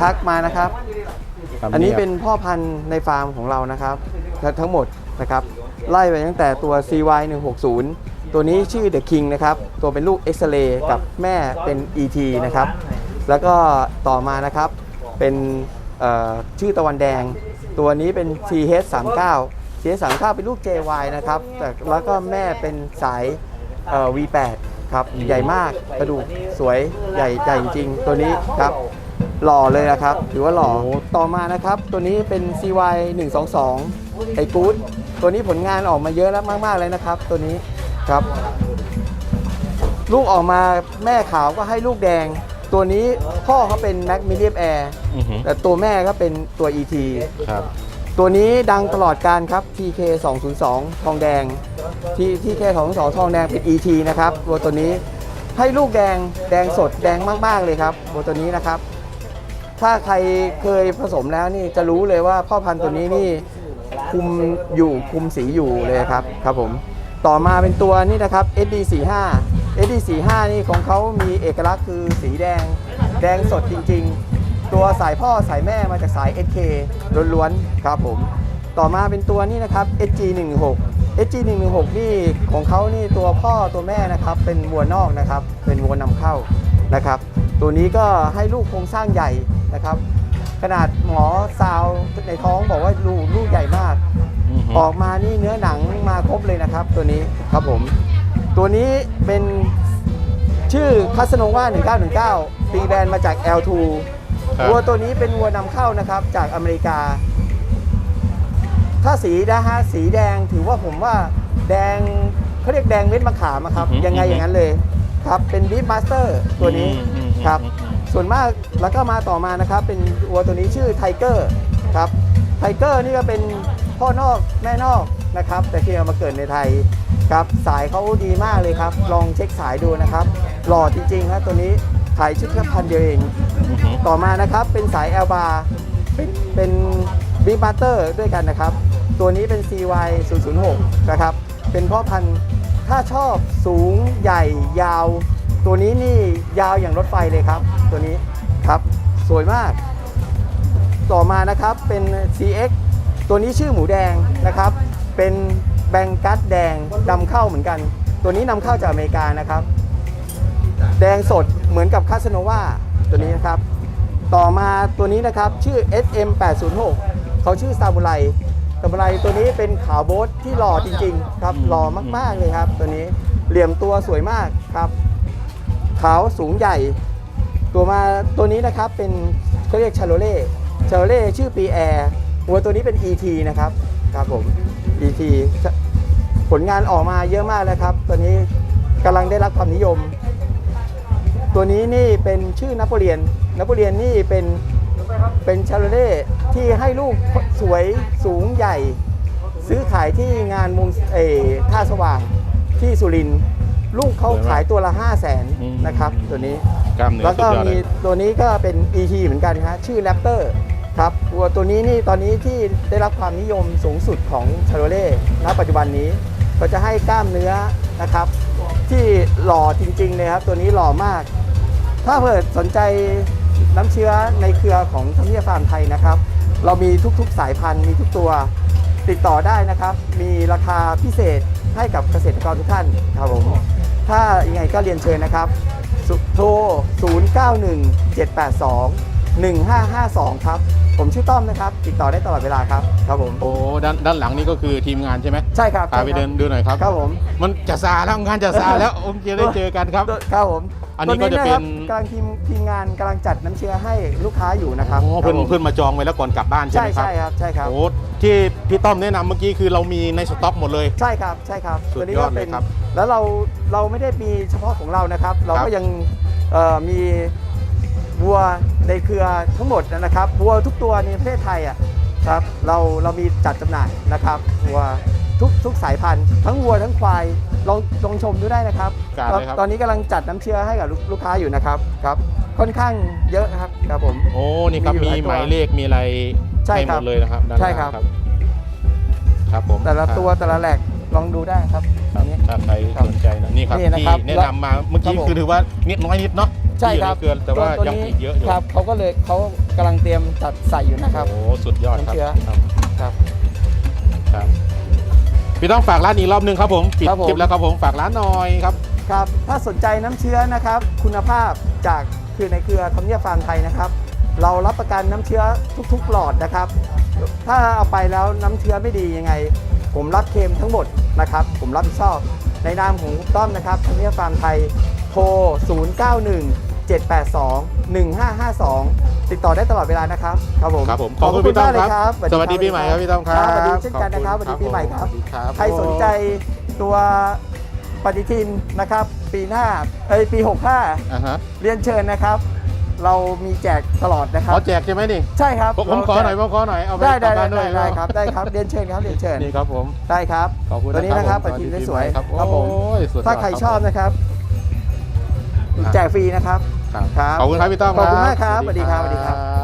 ทักมานะครับครับอันนี้ครับเป็นพ่อพันธุ์ในฟาร์มของเรานะครับทั้งทั้งหมดนะครับไล่ไปตั้งแต่ตัว CY 160ตัวนี้ชื่อ The King นะครับ ตัวเป็นลูก x r a y กับแม่เป็น ET นะครับ แล้วก็ต่อมานะครับเป็นเอ่อชื่อตะวันแดง ตัวนี้เป็น CH39 CH39 เป็นลูก JY นะครับแต่แล้วก็แม่เป็นสายเอ่อ V8 ครับ ใหญ่มากกระดูกสวยใหญ่ใหญ่จริงๆตัวนี้ครับ หล่อเลยนะครับ ถือว่าหล่อ ต่อมานะครับ ตัวนี้เป็น CY 122ไอกูดตัวนี้ผลงานออกมาเยอะแล้วมาก ๆ เลยนะครับ ตัวนี้ครับ ลูกออกมาแม่ขาวก็ให้ลูกแดง ตัวนี้พ่อเขาเป็น Mac m i d i u m Air อือฮึแต่ตัวแม่ก็เป็นตัว ET ครับตัวนี้ดังตลอดการครับ TK 202ทองแดงที่ TK 202ทองแดงเป็น ET นะครับตัวตัวนี้ให้ลูกแดงแดงสดแดงมาก ๆ เลยครับตัวตัวนี้นะครับ ถ้าใครเคยผสมแล้วนี่จะรู้เลยว่าพ่อพันธุ์ตัวนี้นี่คุมอยู่คุมสีอยู่เลยครับครับผมต่อมาเป็นตัวนี้นะครับ SD45 SD45 นี่ของเขามีเอกลักษณ์คือสีแดง แดงสดจริง ๆ ตัวสายพ่อสายแม่มาจากสาย SK ล้วนๆครับผมต่อมาเป็นตัวนี้นะครับ SG116 SG116 นี่ของเขานี่ตัวพ่อตัวแม่นะครับเป็นวัวนอกนะครับ เป็นวัวนำเข้านะครับ ตัวนี้ก็ให้ลูกโครงสร้างใหญ่นะครับ ขนาดหมอซาวในท้องบอกว่าลูกลูกใหญ่มากอือฮึออกมานี่เนื้อหนังมาครบเลยนะครับ ตัวนี้ครับผม ตัวนี้เป็นชื่อคาสโนวา1919 ตีแบรนด์มาจาก L2 ครับวัวตัวนี้เป็นวัวนำเข้านะครับจากอเมริกา ถ้าสีนะฮะสีแดงถือว่าผมว่าแดงเขาเรียกแดงเม็ดมะขามอะครับอือฮึยังไงอย่างนั้นเลยครับเป็นบีฟมาสเตอร์ตัวนี้อืมอืม ครับอืมอืมส่วนมากแล้วก็มาต่อมานะครับเป็นวัวตัวนี้ชื่อไทเกอร์ครับไทเกอร์นี่ก็เป็นพ่อนอกแม่นอกนะครับ แต่ที่เอามาเกิดในไทยครับสายเขาดีมากเลยครับ ลองเช็คสายดูนะครับ หล่อจริงๆครับตัวนี้ขายชุดแค่พันเดียวเองอือฮึต่อมานะครับเป็นสาย L bar เป็นเป็นบิ๊กบัตเตอร์ด้วยกันนะครับ ตัวนี้เป็น CY 006นะครับ เป็นพ่อพันธุ์ถ้าชอบสูงใหญ่ยาว ตัวนี้นี่ยาวอย่างรถไฟเลยครับ ตัวนี้ครับสวยมาก ต่อมานะครับเป็น CX ตัวนี้ชื่อหมูแดงนะครับ เป็นแบงกัสแดงนำเข้าเหมือนกัน ตัวนี้นำเข้าจากอเมริกานะครับ แดงสดเหมือนกับคาสโนวาตัวนี้นะครับ ต่อมาตัวนี้นะครับชื่อ SM 806เขาชื่อซาบูไรซาบูไรตัวนี้เป็นขาวโบ๊ทที่หล่อจริง ๆ ครับหล่อมากๆเลยครับ ตัวนี้เหลี่ยมตัวสวยมากครับ ขาวสูงใหญ่ ตัวมาตัวนี้นะครับเป็นเขาเรียกชาโลเล่ชาโลเล่ชื่อปีแอร์วัวตัวนี้เป็น ET นะครับครับผม ET ผลงานออกมาเยอะมากเลยครับ ตัวนี้กำลังได้รับความนิยม ตัวนี้นี่เป็นชื่อนโปเลียนนโปเลียนนี่เป็นเป็นชาโลเล่ที่ให้ลูกสวยสูงใหญ่ ซื้อขายที่งานมุงเออท่าสว่างที่สุรินทร์ ลูกเขาขายตัวละ5 0 0แสนอืมนะครับตัวนี้ กล้ามเนื้อแล้วสุก็ดยอดเลมีย ตัวนี้ก็เป็น ET เหมือนกันครับชื่อ Raptor ครับวัวตัวนี้นี่ตอนนี้ที่ได้รับความนิยมสูงสุดของชาโรเล่ณปัจจุบันนี้ ก็จะให้กล้ามเนื้อนะครับ ที่หล่อจริงๆเลยครับ ตัวนี้หล่อมาก ถ้าเผื่อสนใจน้ำเชื้อในเครือของทำเนียบฟาร์มไทยนะครับ เรามีทุกๆสายพันธุ์มีทุกตัวติดต่อได้นะครับ มีราคาพิเศษให้กับเกษตรกรทุกท่านครับผม ถ้ายังไงก็เรียนเชิญนะครับ โทร 091782 0917821552 ครับ ผมชื่อต้อมนะครับ ติดต่อได้ตลอดเวลาครับ ครับผม โอ้ด้านด้านหลังนี่ก็คือทีมงานใช่ไหมใช่ครับพาไปเดินดูหน่อยครับ ครับผม มันจะซาแล้วงานจะซาแล้วโอเคได้เจอกันครับ ครับผมอันนี้ก็จะเป็นตัวครับกำลังทีมทีมงานกำลังจัดน้ำเชื้อให้ลูกค้าอยู่นะครับอ๋อเพื่อนครับผมเพื่อนมาจองไว้แล้วก่อนกลับบ้านใช่ใช่ไหมครับ ใช่ครับใช่ครับโอ้ที่พี่ต้อมแนะนำเมื่อกี้คือเรามีในสต็อกหมดเลย ใช่ครับใช่ครับสุดตัวนี้ยอก็ดเลยเป็นครับ แล้วเราเราไม่ได้มีเฉพาะของเรานะครับ เราครัก็บยังเอ่อมีวัว ในเครือทั้งหมดนะครับวัวทุกตัวในประเทศไทยอะครับเราเรามีจัดจำหน่ายนะครับวัวทุกทุกสายพันธุ์ทั้งวัวทั้งควายลองลองชมดูได้นะครับการเลยครับตอนนี้กำลังจัดน้ำเชื้อให้กับลูกลูกค้าอยู่นะครับครับ ค่อนข้างเยอะครับครับผมโอ้นี่ครับมีมีอยู่หลายตัวหมายเลขมีอะไรใช่ให้คหรัมบดเลยนะครับด้านหใช่ลังครับครับผมแต่ละตัวแต่ละแหลกลองดูได้ครับครับอันนี้ถ้าใครครับสนใจนะนี่ครับนี่นะครับที่แนะนำมาเมื่อกี้ครับผมคือถือว่านิดน้อยนิดเนาะ ใช่ที่อยู่คในรับเครือแต่ว่าตัวยังนี้อีกเยอะอยู่ครับเขาก็เลยเขากำลังเตรียมจัดใส่อยู่นะครับ โอ้สุดยอดครับน้ำเชื้อ ครับครับ ครับพี่ต้องฝากร้านอีกรอบหนึงครับผมปิดครับผม คลิปแล้วครับผมฝากร้านหน่อยครับ ครับ ถ้าสนใจน้ำเชื้อนะครับ คุณภาพจากคือในเครือทำเนียบฟาร์มไทยนะครับ เรารับประกันน้ำเชื้อทุกๆหลอดนะครับ ถ้าเอาไปแล้วน้ำเชื้อไม่ดียังไง ผมรับเคลมทั้งหมดนะครับ ผมรับผิดชอบในนามของต้อมนะครับทำเนียบฟาร์มไทยโทร 091 782 1552 ติดต่อได้ตลอดเวลานะครับ ครับผมครับผมขอบคุณพี่ต้อมากเลยครับครับ สวัสดีปีใหม่ครับพี่ต้อมครับสวัสดีเช่นกันนะครับสวัสดีปีใหม่ครับสวัสดีครับใครสนใจตัวปฏิทินนะครับ ปีหน้าเอ้ยปีอ่าฮะ65 เรียนเชิญนะครับ เรามีแจกตลอดนะครัขบอแจกใช่ไหมนี่ใช่ครับผมผมขอหน่อยผมขอหน่อยเอาไปได้กลัได้บบ้านด้ได้วยได้ครับได้ครับเรียนเชิญครับเรียนเชิญนี่ครับผมได้ครับขอบคุณตัวนี้นะครับปผมฏิทินวัสวยครับๆครับผมโอ้ยสุดยอดถ้าใครชอบนะครับครับ แจกฟรีนะครับครับ ครับขอบคุณครับพี่ต้อมขอบคุณมากครับสวัสดีครับสวัสดีครับ